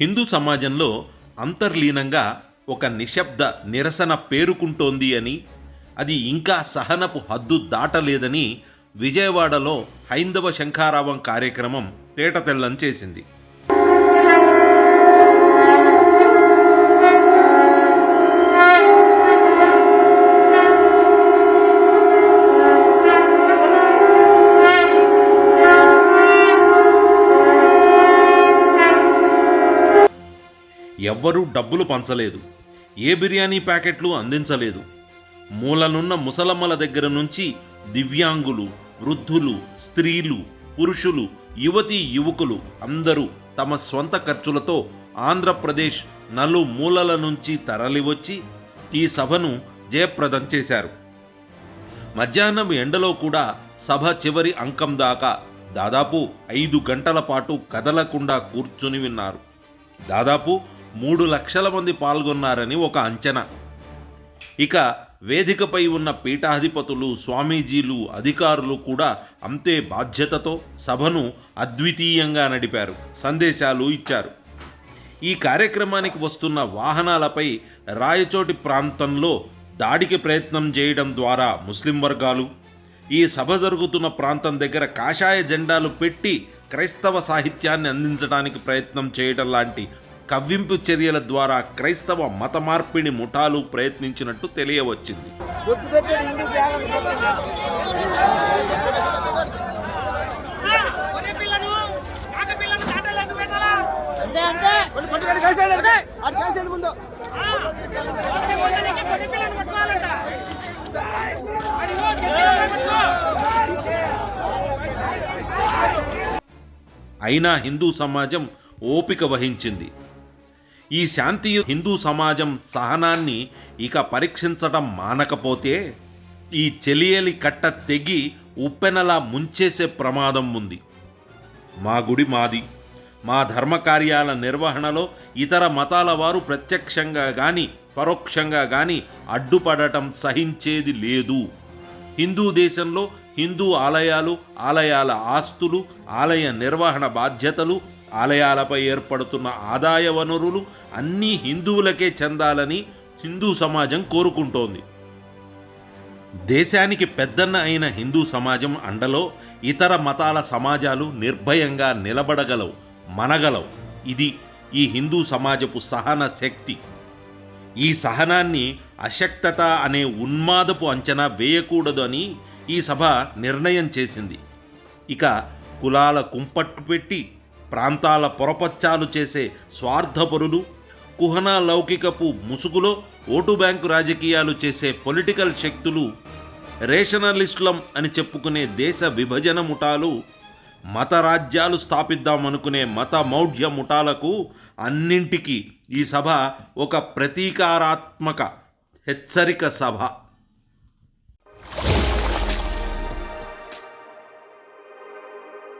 హిందూ సమాజంలో అంతర్లీనంగా ఒక నిశ్శబ్ద నిరసన పేరుకుంటోంది అని అది ఇంకా సహనపు హద్దు దాటలేదని విజయవాడలో హైందవ శంఖారావం కార్యక్రమం తేటతెల్లం చేసింది. ఎవ్వరూ డబ్బులు పంచలేదు. ఏ బిర్యానీ ప్యాకెట్లు అందించలేదు. మూలనున్న ముసలమ్మల దగ్గర నుంచి దివ్యాంగులు వృద్ధులు స్త్రీలు పురుషులు యువతీ యువకులు అందరూ తమ స్వంత ఖర్చులతో ఆంధ్రప్రదేశ్ నలు మూలల నుంచి తరలివచ్చి ఈ సభను జయప్రదం చేశారు. మధ్యాహ్నం ఎండలో కూడా సభ చివరి అంకం దాకా దాదాపు ఐదు గంటల పాటు కదలకుండా కూర్చుని విన్నారు. దాదాపు మూడు లక్షల మంది పాల్గొన్నారని ఒక అంచనా. ఇక వేదికపై ఉన్న పీఠాధిపతులు స్వామీజీలు అధికారులు కూడా అంతే బాధ్యతతో సభను అద్వితీయంగా నడిపారు సందేశాలు ఇచ్చారు. ఈ కార్యక్రమానికి వస్తున్న వాహనాలపై రాయచోటి ప్రాంతంలో దాడికి ప్రయత్నం చేయడం ద్వారా ముస్లిం వర్గాలు ఈ సభ జరుగుతున్న ప్రాంతం దగ్గర కాషాయ జెండాలు పెట్టి క్రైస్తవ సాహిత్యాన్ని అందించడానికి ప్రయత్నం చేయడం లాంటి కవ్వింపు చర్యల ద్వారా క్రైస్తవ మత మార్పిడి ముఠాలు ప్రయత్నించినట్టు తెలియవచ్చింది. అయినా హిందూ సమాజం ఓపిక వహించింది. ఈ శాంతి హిందూ సమాజం సహనాన్ని ఇక పరీక్షించటం మానకపోతే ఈ చెలియలి కట్ట తెగి ఉప్పెనలా ముంచేసే ప్రమాదం ఉంది. మా గుడి మాది. మా ధర్మకార్యాల నిర్వహణలో ఇతర మతాల వారు ప్రత్యక్షంగా కానీ పరోక్షంగా కానీ అడ్డుపడటం సహించేది లేదు. హిందూ దేశంలో హిందూ ఆలయాలు ఆలయాల ఆస్తులు ఆలయ నిర్వహణ బాధ్యతలు ఆలయాలపై ఏర్పడుతున్న ఆదాయ వనరులు అన్నీ హిందువులకే చెందాలని హిందూ సమాజం కోరుకుంటోంది. దేశానికి పెద్దన్న అయిన హిందూ సమాజం అండలో ఇతర మతాల సమాజాలు నిర్భయంగా నిలబడగలవు మనగలవు. ఇది ఈ హిందూ సమాజపు సహన శక్తి. ఈ సహనాన్ని అశక్తత అనే ఉన్మాదపు అంచనా వేయకూడదు అని ఈ సభ నిర్ణయం చేసింది. ఇక కులాల కుంపట్టు పెట్టి ప్రాంతాల పొరపచ్చాలు చేసే స్వార్థపరులు కుహనా లౌకికపు ముసుగులో ఓటు బ్యాంకు రాజకీయాలు చేసే పొలిటికల్ శక్తులు రేషనలిస్టులం అని చెప్పుకునే దేశ విభజన ముఠాలు మత రాజ్యాలు స్థాపిద్దామనుకునే మత మౌఢ్య ముఠాలకు అన్నింటికీ ఈ సభ ఒక ప్రతీకారాత్మక హెచ్చరిక సభ.